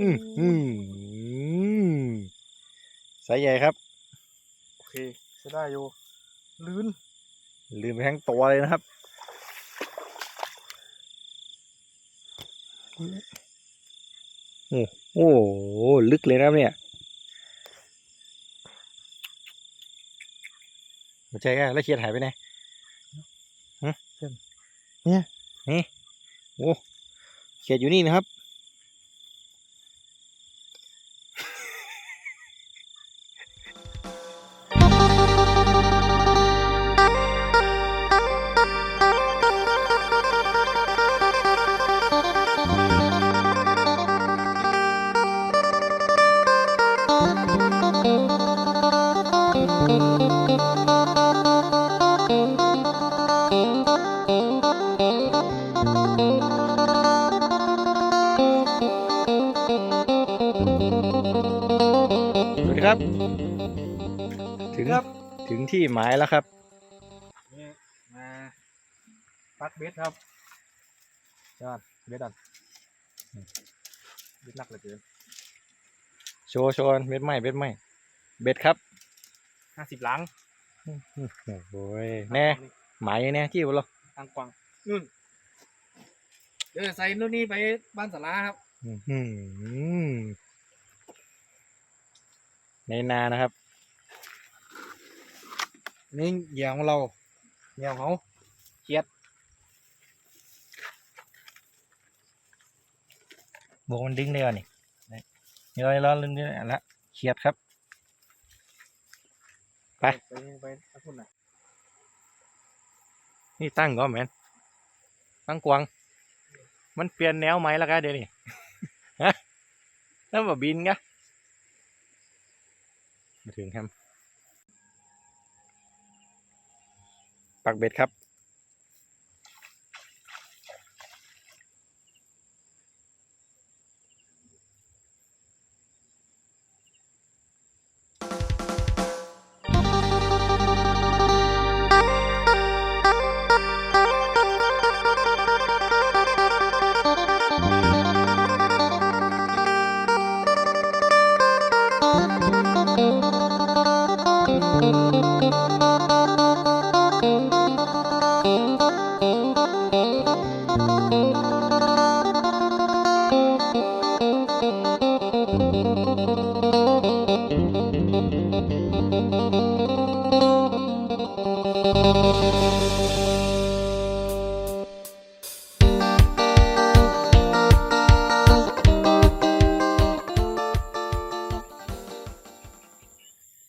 อืมอืมสายใหญ่ครับ โอเคใช้ได้อยู่ ลื่น ลืมไปทั้งตัวเลยนะครับโอ้โอ้โห ลึกเลยนะครับเนี่ยหัวใจก็แล้วเขียดหายไปไหนฮะเนี่ย นี่ โอ้เขียดอยู่นี่นะครับ ถึงที่หมายแล้วครับนี่มาปักเบ็ดครับยอดเบ็ดดันเบ็ดหนักเหลือเกินโชว์โชว์เบ็ดไหมเบ็ดไหมเบ็ดครับห้าสิบหลังโอ้ยแน่หมายแน่ที่บ่เหรอตังกวางนู่นเดี๋ยวใส่นู่นนี่ไปบ้านสาราครับอื้อหือในนานะครับ นี่เหยื่อของเราเหยื่อของเขาเขียดบวกมันดึงได้ก่อนนี่นี่เราเราเรื่องนี้ละเขียดครับไปไปไปไปพุ่นน่ะนี่ตั้งก็แมนตั้งกวางมันเปลี่ยนแนวไหมแล้วกันเดี๋ยวนี้ฮะแล้วมาบินกะมาถึงครับ ปักเบ็ดครับ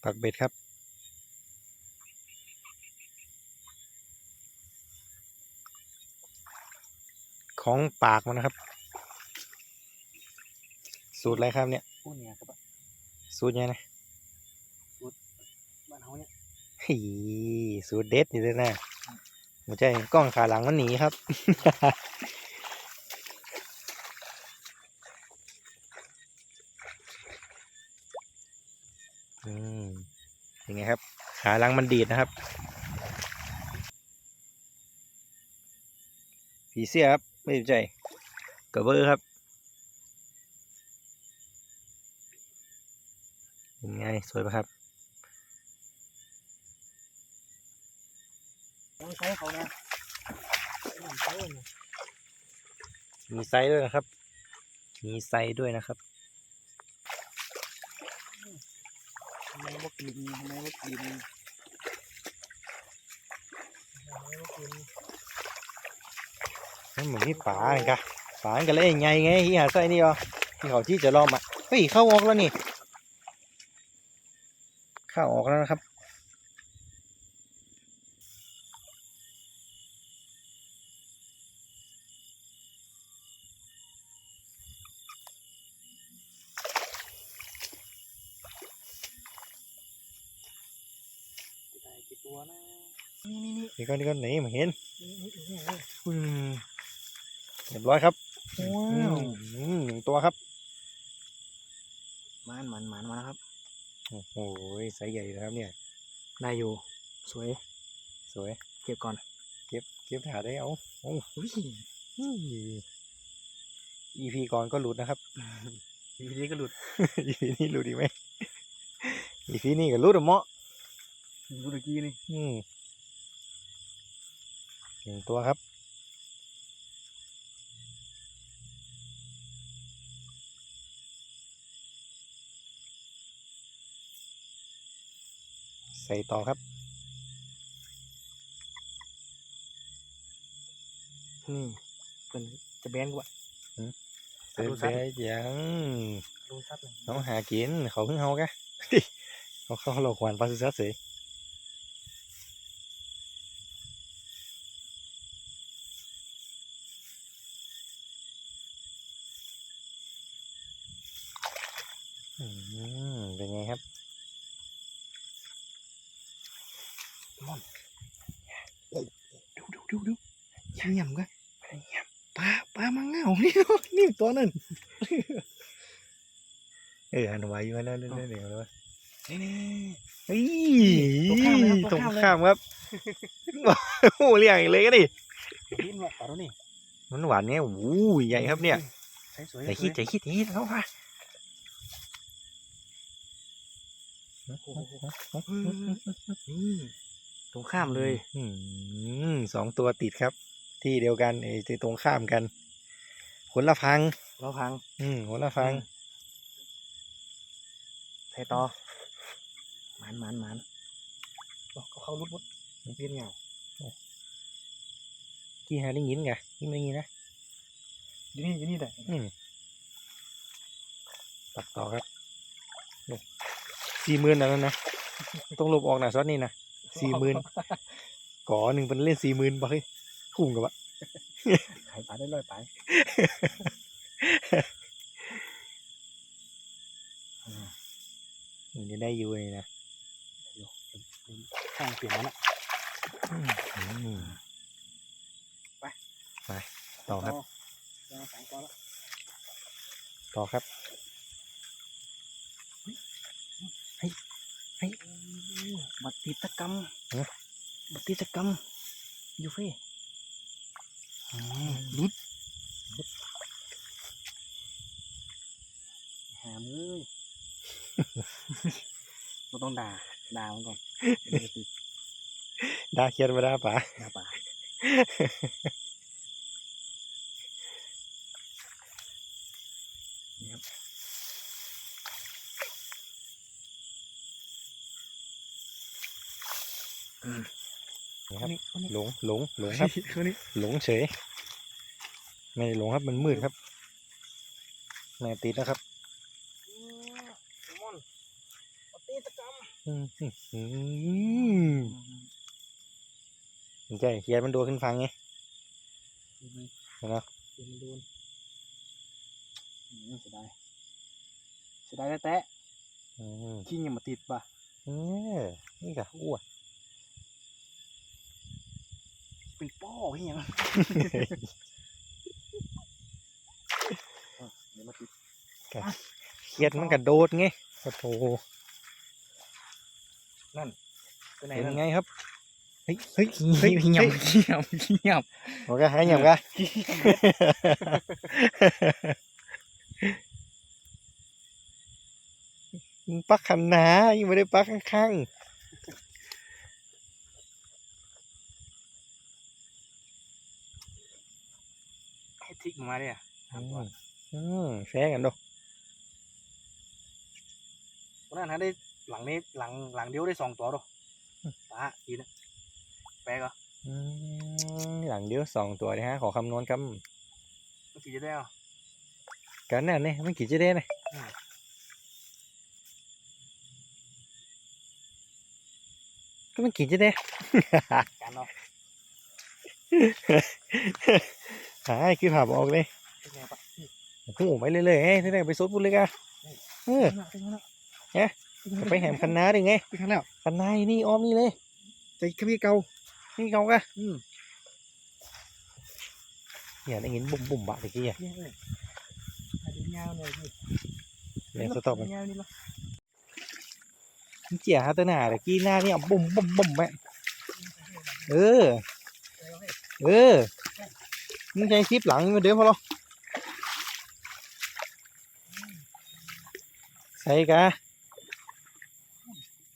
ปักเบ็ดครับ ของปากมันนะครับ สูตรอะไรครับเนี่ยพุ่นเนี่ยครับสูตรยังไงนะบ้านเขาเนี่ยฮีสูตรเด็ดอยู่เลยนะหัวใจกล้องขาหลังมันหนีครับ ยังไงครับ ขาหลังมันดีดนะครับผีเสื้อครับ ไม่สนใจกระเบอร์ครับยังไงสวยปะครับต้องใช้เขาเนี่ยต้องใช้เนี่ยมีไซส์ด้วยนะครับ มีไซส์ด้วยนะครับ ทำไม ว่ากินทำไมว่ากินทำไมว่ากลิ่นนั่นเหมือนที่ป่าไงกะป่ากันเลยไงไงที่หาไส้นี่อะที่เขาที่จะล้อมอะเฮ้ยเข้าออกแล้วนี่ เข้าออกแล้วนะครับ ได้กี่ตัวนะ นี่นี่นี่นี่ก็นี่ก็หนีมาเห็นนี่นี่นี่นี่อืมเรียบร้อยครับว้าอืวมอืมหนึ่งตัวครับมันมันมันมาแล้วครับ โอ้โหไซส์ใหญ่นะครับเนี่ยได้อยู่สวย สวย เก็บก่อน เก็บเก็บถาได้เอาโอ้อุ้ยอีพีก่อนก็หลุดนะครับอีทีนี้ก็หลุดอีพีนี่รู้ดีไหมอีพีนี่ก็รู้แต่เหมาะหลุดเมื่อกี้นี่อืม หนึ่งตัวครับ ใส่ต่อครับ นี่เป็นจะแบนกว่าเสือดูซัแบดยังดูซัดเลยน้องหากินเขาเพิ่งเฮากะเขาเข้าหลอกหวานปลาสุสัตว์เสยอืมเป็นไงครับ ดูดูดูดูเงียบๆก็ปลาปลามังเงา นี่เนาะนี่ตัวนึงเออหันไว้อยู่นั่นนั่นนั่นเดี๋ยวเลยนี่นี่เฮ้ยตรงข้ามเลยครับตตรรงงข้าข้ามมเลยครับโอ้โหเรียกอีกเลยก็ดินี่มันปลาตัวนี้มันหวานไงโอ้โหใหญ่ครับเนี่ยใส่สวยใจคิดใจคิดใจคิดแล้วว่ะนี่ตรงข้ามเลยอืมสองตัวติดครับ ที่เดียวกันไอ้ที่ตรงข้ามกัน คนละพังเราพังอืมคนละพังใส่ต่อหมันหมันหมันบอกเขาเข้ารุดมุดมันเป็นเงากี่หาได้ยินไงนี่ไม่ได้ยินนะอยู่นี่อยู่นี่ได้อืมตัดต่อครับสี่หมื่นแล้วนะต้องลบออกนะซอสนี่นะสี่หมื่นก่อหนึ่งเป็นเล่นสี่หมื่นบ่เฮ้ยคุ้มกับวะ ขายปลาได้ร้อยไปมันจะได้อยู่เลยนะข้างเปลี่ยนแล้วนะไป ไปต่อครับสองตัวแล้วต่อครับบัตรติดกรรมบัตรติดกรรมยูเฟ่ รุดหามเลยเราต้องด่า ด่ามันก่อนเดี๋ยวจะติดดาเคียนมาดาป่าด่าป่านี่ครับ ครับนี่คนนี้หลงหลงหลงครับคนนี้หลงเฉยไม่ได้หลงครับมันมืดครับแม่ติดนะครับมอนบัตรติดกรรมอืมอืมอืมมันใช่เคียนมันโดนขึ้นฟังไงเห็นไหมเดี๋ยวมันโดนอืมเสียดายเสียดายแต๊ะอืมๆขี้ยังมาติดป่ะเออนี่กะอ้วน เป็นป้อขี้ยังเดี๋ยวมาติดเคียนมันกระโดดไงโอ้โหไปไหนเป็นนั่นไงครับเฮ้ยเฮ้ยขี้เฮ้ยขี้ยำขี้ยำขี้ยโอเคหายหยำกะำขี้ยมึงปักขันนายังไม่ได้ปักข้างำให้ ทิกมาเนี่ยๆอืมอืมแฟร์กันดูวันนั้นหาได้หลังนี้หลังหลังเดียวได้สองตัวดูป้าอีนะแปลกเหรออืมหลังเดียวสองตัวนะฮะขอคำนวณครับมันกี่จะได้เหรอกันนั่นนี่มันกี่จะได้เนี่ยอืมก็มันกี่จะได้การเนาะ หายคือผ่าบออกเลยเป็นไงปะโอ้โหไม่เลยเลยเฮ้ยที่ไหนไปซดบุญเลยกะเออเป็นไงแล้วจะไปแหมคันนาได้ไงเป็นไงแล้วคันนาอยู่นี่อ้อมนี่เลยใจขมีเก่านี่เขากะอืมอย่าได้ยินบุ่มบุ่มบะตะกี้อะเนี่ยเลยอันนี้ยาวเลยพี่เดี๋ยวสต็อปมันยาวนี่ละเจี๋ยฮะตัวหน้าตะกี้หน้านี่เอาบุ่มบุ่มบุ่มแม่เออ เออ มึงใช้คลิปหลังมาเดี๋ยวพอหรอส่กะ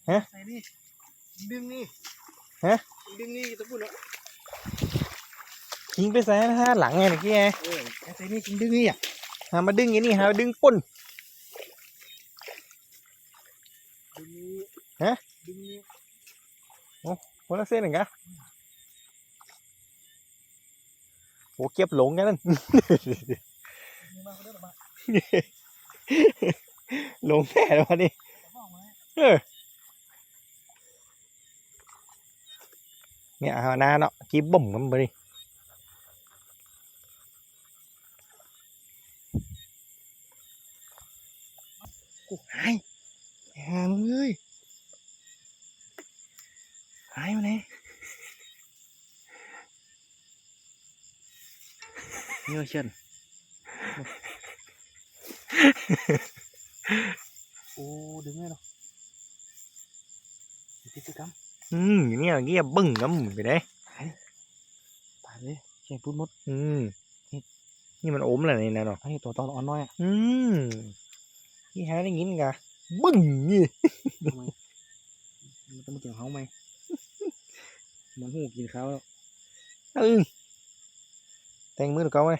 ฮะใส่นี่ดึงนี่ฮะดึงนี่ตะปุ่นเนาะยิงไปใส่นะฮะหลังไงเมื่อกี้ไงเออใส่นี่จริงดึงนี่อะหามาดึงอย่างนี้หามาดึงป่นดึงนี่ฮะดึงนี่คนละเส้นหนึ่งกะ โอ้เก็บหลงกันนั่นหลงแน่แล้วะนี่เออเนี่ยหน้าเนาะกีบ่มกันไปดิกูหายหามึงเลยหายมาไหน นี่ว่าเชิญโอ้ดึงเลยเนาะกิจกรรมอืมเนี่ยเงี้ยบึ้งกันไปได้ตายเลยเชียงพูดมด อืมนี่มันโอมอะไรนี่นะเนาะให้ตัวตอนอ่อนน้อยอะอืมนี่หาได้ยินกะบึ้งนี่มันต้องมาเกี่ยวเขาไหมมันหูกินข้าวแล้วเออ แต่งมือถูกเขาไหม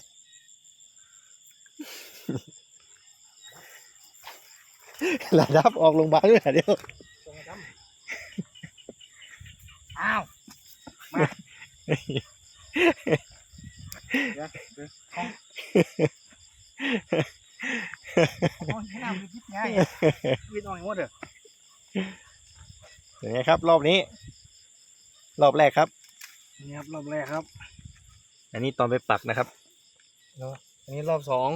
ระดับออกโรงพยาบาลด้วยเดี๋ยวอ้าว มาเดี๋ยวเดี๋ยวของของที่น้ำมีพิษไงพิษอ่อนหมดเด้อเป็นไงครับ รอบนี้ รอบแรกครับ นี่ครับ รอบแรกครับ อันนี้ตอนไปปักนะครับอันนี้รอบสอง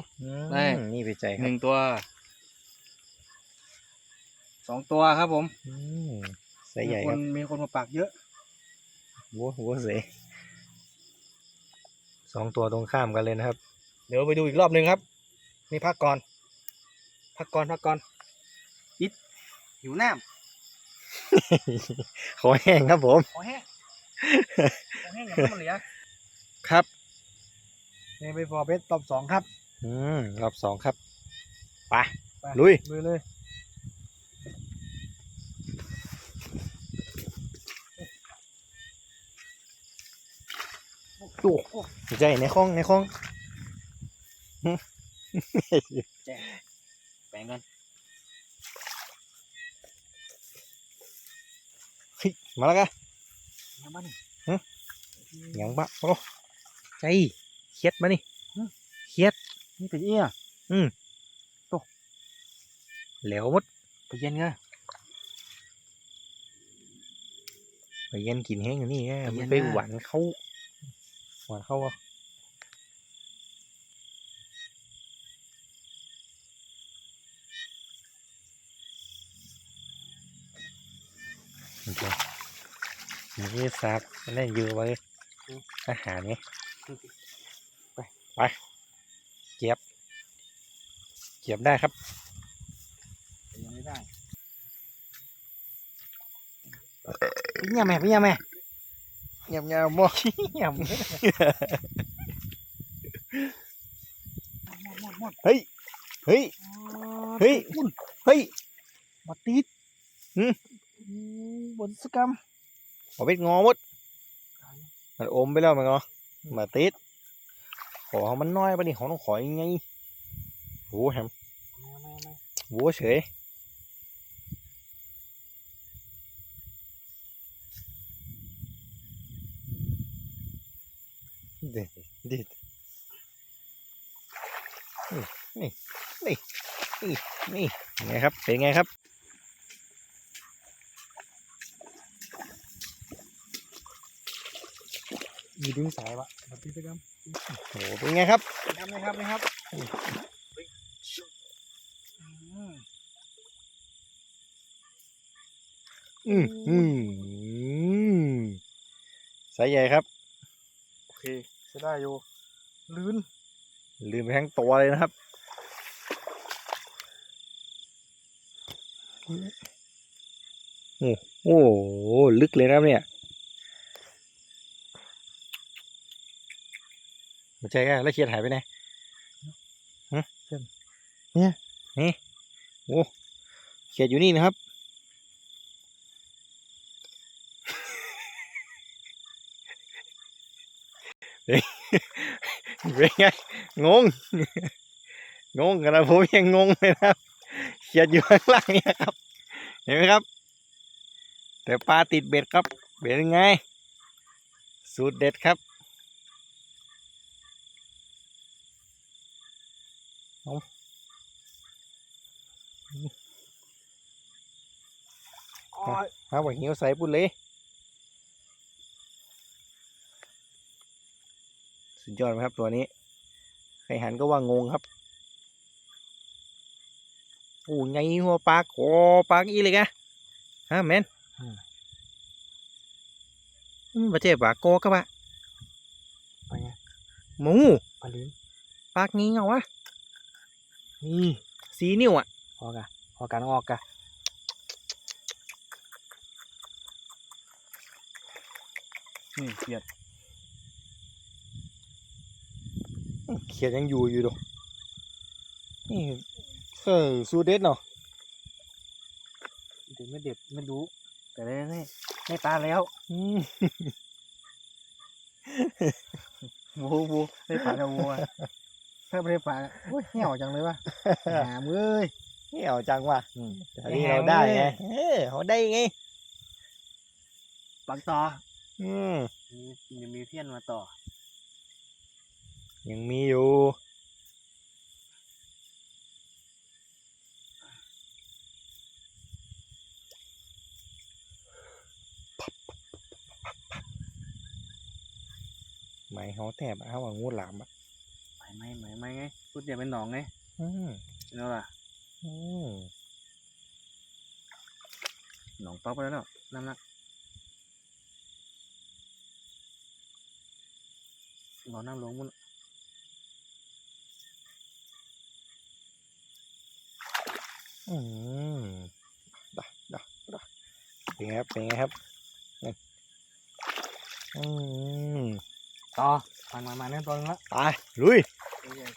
ได้ อืมนี่ไปใจคหรับนึ่งตัวสองตัวครับผมอืมใส่ใหญ่มีคครันบมีคนมาปักเยอะ วัววัวเสสองตัวตรงข้ามกันเลยนะครับ เดี๋ยวไปดูอีกรอบหนึ่งครับ นี่พักก่อน พักก่อนพักก่อนอิดหิวน้ขอแห้งครับผมำขอแห้งขอแห้งอย่างนั้นมันเหลือ ครับนี่ไปฟอร์เบสรอบสองครับ อืมรอบสองครับไปไปลุย ลุยเลยโอ้ใจในห้องในห้องแบ่งกันเฮ้ยมาแล้วกะน้ำมันหยังบะโอ้ ใจเครียดมานี่เครียดนี่เป็นเอี้ยเหลวหมดไปเย็นไงไปเย็นกินแห้งอยู่นี่แกไปเย็มันนไปนะหวานเข้าหวานเข้าอะโอเคนี่ซักมันได้อยู่ไว้อาหารไง ไปไปเก็บเก็บได้ครับยังไม่ได้พี่เนี่ยแม่พี่เนี่ยแม่เงียบเงียบมอกเงียบหมดหมดหมดเฮ้ยเฮ้ยเฮ้ยอุ่นเฮ้ยมาติดหืมอืมบนสกรรมเอาไปงอหมดมันอมไปแล้วมันงอ มาติดขอมันน้อยปะนี่ของต้องขอยังไงโอ้แฮมโว้เฉยเด็ดเด็ดนี่นี่นี่นี่นี่ไงครับเป็นไงครับ มีดึงสายวะมาติดสกรรมโอ้เป็นไงครับนะครับนะครับนะครับอืมอืมอืมสายใหญ่ครับ โอเคจะได้อยู่ลื่นลืมไปทั้งตัวเลยนะครับโอ้โหลึกเลยนะครับเนี่ย ไม่ใช่แค่แล้วเขียดหายไปไหนฮะเนี่ยนี่โอ้เขียดอยู่นี่นะครับเป็นไงงง งงกันนะผมยังงงเลยนะครับเขียดอยู่ข้างล่างเนี่ยครับ เห็นไหมครับ แต่ปลาติดเบ็ดครับ เบ็ดยังไง สูตรเด็ดครับ อ๋อเอาไปหิวใส่ปุ่นเลย สุดยอดไหมครับตัวนี้ ใครหันก็ว่างงครับ โอ้ไงหัวปลาโอ้ปลาอีเลยกะฮะแมนอืมประเจ็บปลาโกกับปะไปไงหมูปลาลิ้นปลางี้เงาวะ นี่สีนิ้วอะออกอะออกกันออกกะนี่เขียดเขียดยังอยู่อยู่ดูนี่เออสูตรเด็ดเนาะเด็ดไม่เด็ดไม่รู้ แต่ได้แน่ได้ปลาแล้วอืมบูบูได้ปลาแล้วบูอะถ้าไม่ได้ปลาโอ้ยเหี่ยวจังเลยวะหามเอ้ยนี่เอาจังว่ะอืมแต่นี่เราได้ไงเออเขาได้ไงปักต่ออืมมียังมีเพี้ยนมาต่อ ยังมีอยู่ไหมเขาแทบอะเขาว่างูหลามอะ ไม่ไม่ไม่ไม่ไงพูดอย่าเป็นหนองไงอืมเนาะล่ะอืมหนองป๊อกไปแล้วเนาะน้ำหนักหนองน้ำหลวงมุนอืมดะดะดะเป็นไงครับเป็นไงครับนี่อืมต่อมามามาแน่นตัวนึงละไปลุย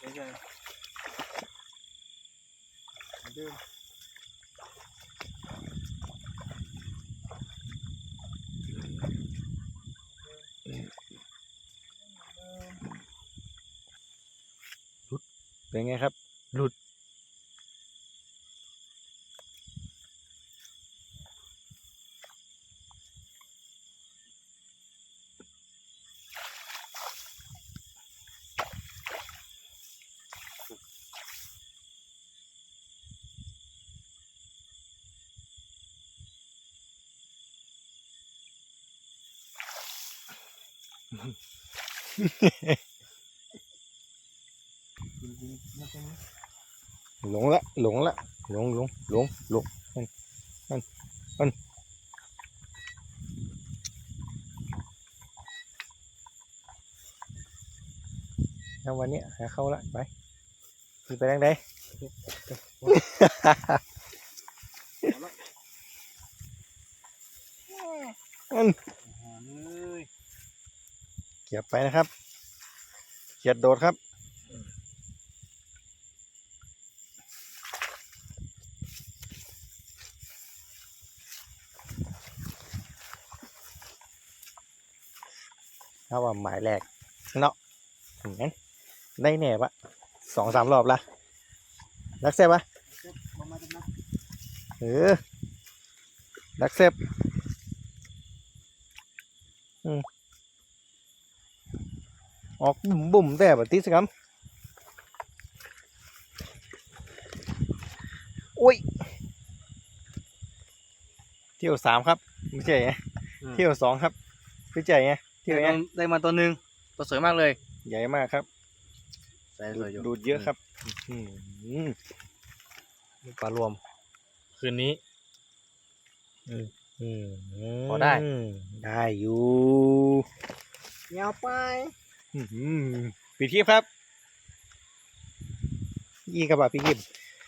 ใหญ่ใหญ่ใหญ่เดิมเป็นไงครับ หลุด หลงละหลงละหลงหลงหลงหลงมันมันมันแล้ววันนี้หาเข้าละไปคือไปทางใดมัน หามเอ้ย เกียบไปนะครับเกียดโดดครับ ถ้าว่าหมายแรกเนาะอย่างนั้นได้แน่ปะสองสามรอบละรักเซบปะมามาจังนะเออรักเซบอืม ออกบุ่มบุ่มแต่แบบติดสิครับโอ้ย เที่ยวสามครับ ไม่ใช่ไงเที่ยวสองครับไม่ใช่ไงเที่ยวไงได้มาตัวหนึ่งตัวสวยมากเลย ใหญ่มากครับใส่สวยอยู่ดูดเยอะครับอืมปลารวม คืนนี้อืมพอได้ ได้อยู่ยาวไปอื้อหือ ปิดคลิปครับ ยี่กระบะพี่กิบ